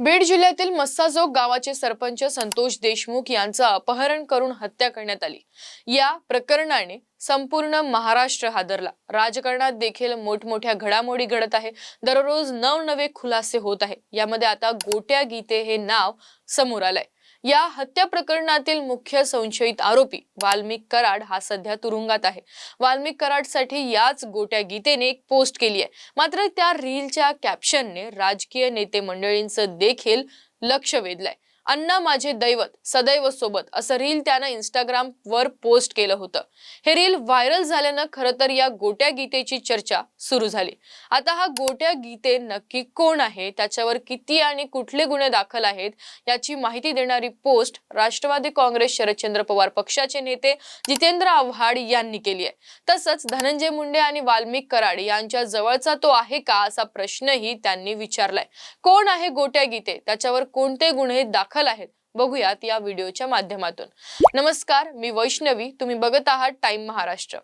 बीड जिल्ह्यातील मस्साजोग गावाचे सरपंच संतोष देशमुख यांचं अपहरण करून हत्या करण्यात आली. या प्रकरणाने संपूर्ण महाराष्ट्र हादरला. राजकारणात देखील मोठमोठ्या घडामोडी घडत आहे. दररोज नवनवे खुलासे होत आहे. यामध्ये आता गोट्या गीते हे नाव समोर आलंय. या हत्या प्रकरणातील मुख्य संशयित आरोपी वाल्मिक कराड हा सध्या तुरुंगात आहे. वाल्मिक कराडसाठी याच गोट्या गीतेने एक पोस्ट केली आहे. मात्र त्या रीलच्या कॅप्शनने राजकीय नेते मंडळींचं देखील लक्ष वेधलंय. अण्णा माझे दैवत सदैव सोबत असं रील त्यानं इंस्टाग्राम वर पोस्ट केलं होतं. हे रील व्हायरल झाल्यानं खरं तर या गोट्या गीतेची चर्चा सुरू झाली. आता हा गोट्या गीते नक्की कोण आहे? त्याच्यावर किती आणि कुठले गुन्हे दाखल आहेत? याची माहिती देणारी पोस्ट राष्ट्रवादी काँग्रेस शरदचंद्र पवार पक्षाचे नेते जितेंद्र आव्हाड यांनी केली आहे. तसंच धनंजय मुंडे आणि वाल्मिक कराड यांच्या जवळचा तो आहे का असा प्रश्नही त्यांनी विचारलाय. कोण आहे गोट्या गीते? त्याच्यावर कोणते गुन्हे दाखल आहेत. बघूयात या व्हिडिओच्या माध्यमातून. नमस्कार मी वैष्णवी. तुम्ही बघत आहात टाइम महाराष्ट्र.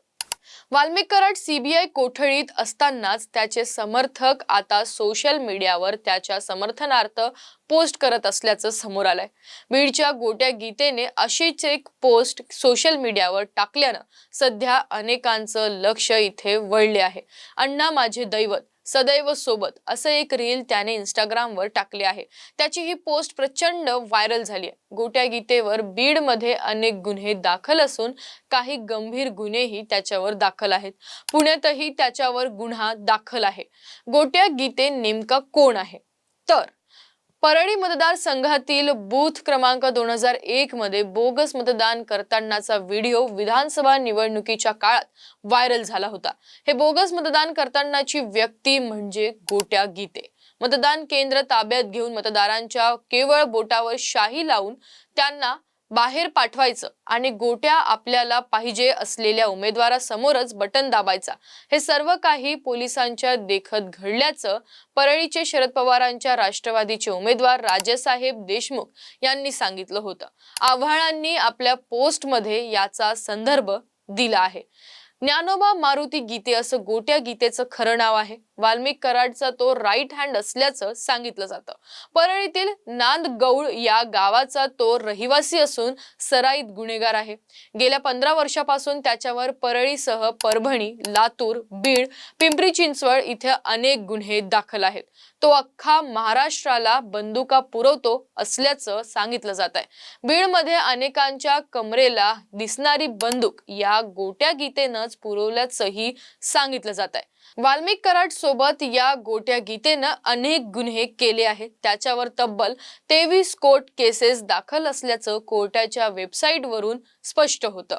वाल्मिक कराड सीबीआय कोठडीत असतानाच त्याचे समर्थक आता सोशल मीडियावर त्याच्या समर्थनार्थ पोस्ट करत असल्याचं समोर आलंय. बीडच्या गोट्या गीतेने अशीच एक पोस्ट सोशल मीडियावर टाकल्यानं सध्या अनेकांचं लक्ष इथे वळले आहे. अण्णा माझे दैवत सदैव सोबत असं एक रील त्याने इंस्टाग्रामवर टाकले आहे. त्याची ही पोस्ट प्रचंड व्हायरल झाली आहे. गोट्या गीतेवर बीडमध्ये अनेक गुन्हे दाखल असून काही गंभीर गुन्हेही त्याच्यावर दाखल आहेत. पुण्यातही त्याच्यावर गुन्हा दाखल आहे. गोट्या गीते नेमका कोण आहे? तर परळी मतदारसंघातील बूथ क्रमांक दोन हजार एक मध्ये बोगस मतदान करतानाचा व्हिडिओ विधानसभा निवडणुकीच्या काळात व्हायरल झाला होता. हे बोगस मतदान करतानाची व्यक्ती म्हणजे गोट्या गीते. मतदान केंद्र ताब्यात घेऊन मतदारांच्या केवळ बोटावर शाही लावून त्यांना बाहेर पाठवायचं आणि गोट्या आपल्याला पाहिजे असलेल्या उमेदवारासमोरच बटन दाबायचा. हे सर्व काही पोलिसांच्या देखत घडल्याचं परळीचे शरद पवारांच्या राष्ट्रवादीचे उमेदवार राजेसाहेब देशमुख यांनी सांगितलं होतं. आव्हाळांनी आपल्या पोस्टमध्ये याचा संदर्भ दिला आहे. ज्ञानोबा मारुती गीते असं गोट्या गीतेचं खरं नाव आहे. वाल्मिक कराडचा तो राईट हँड असल्याचं सांगितलं जातं. परळीतील नांदगौळ या गावाचा तो रहिवासी असून सराईत गुन्हेगार आहे. गेल्या पंधरा वर्षापासून त्याच्यावर परळीसह परभणी लातूर बीड पिंपरी चिंचवड इथे अनेक गुन्हे दाखल आहेत. तो अख्खा महाराष्ट्राला बंदुका पुरवतो असल्याचं सांगितलं जात आहे. बीडमध्ये अनेकांच्या कमरेला दिसणारी बंदूक या गोट्या गीतेनंच आवाज पुरवल्याचंही सांगितलं जात आहे वाल्मिक कराड सोबत या गोट्या गीतेनं अनेक गुन्हे केले आहेत. त्याच्यावर तब्बल तेवीस कोर्ट केसेस दाखल असल्याचं कोर्टाच्या वेबसाईटवरून स्पष्ट होतं.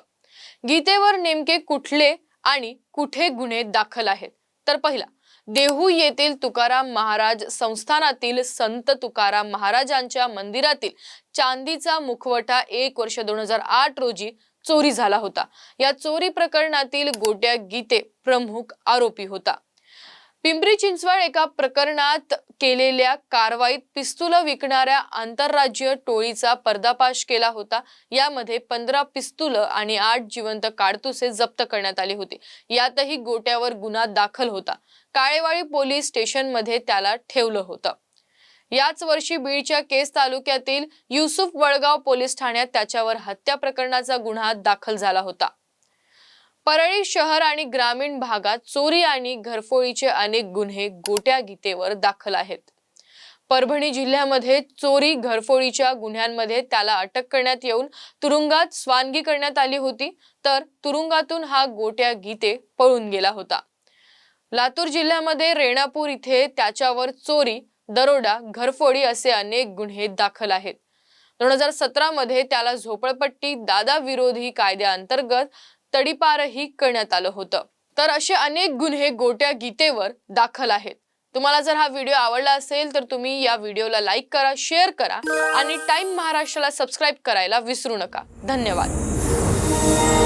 गीतेवर नेमके कुठले आणि कुठे गुन्हे दाखल आहेत? तर पहिला देहू येथील तुकाराम महाराज संस्थानातील संत तुकाराम महाराजांच्या मंदिरातील चांदीचा मुखवटा एक वर्ष दोन हजार आठ रोजी चोरी झाला होता. या चोरी प्रकरणातील गोट्या गीते प्रमुख आरोपी होता. पिंपरी चिंचवड एका प्रकरणात केलेल्या कारवाईत पिस्तुल विकणाऱ्या आंतरराज्यीय टोळीचा पर्दापाश केला होता. यामध्ये पंधरा पिस्तुल आणि आठ जिवंत काडतुसे जप्त करण्यात आली होती. यातही गोट्यावर गुन्हा दाखल होता. काळेवाडी पोलीस स्टेशनमध्ये त्याला ठेवलं होतं. याच वर्षी बीडच्या केस तालुक्यातील युसुफ वळगाव पोलीस ठाण्यात त्याच्यावर हत्या प्रकरणाचा गुन्हा दाखल झाला होता. परळी शहर आणि ग्रामीण भागात चोरी आणि घरफोडीचे अनेक गुन्हे गोट्या गीतेवर दाखल आहेत. परभणी जिल्ह्यामध्ये चोरी घरफोडीच्या गुन्ह्यांमध्ये त्याला अटक करण्यात येऊन तुरुंगात स्वानगी करण्यात आली होती तर तुरुंगातून हा गोट्या गीते पळून गेला होता. लातूर जिल्ह्यामध्ये रेणापूर इथे त्याच्यावर चोरी दरोडा घरफोडी असे अनेक गुन्हे दाखल आहेत. दोन हजार सतरा मध्ये त्याला झोपडपट्टी दादा विरोधी कायद्याअंतर्गत तडीपारही करण्यात आलं होतं. तर असे अनेक गुन्हे गोट्या गीतेवर दाखल आहेत. तुम्हाला जर हा व्हिडिओ आवडला असेल तर तुम्ही या व्हिडिओला लाईक करा शेअर करा आणि टाइम महाराष्ट्राला सबस्क्राईब करायला विसरू नका. धन्यवाद.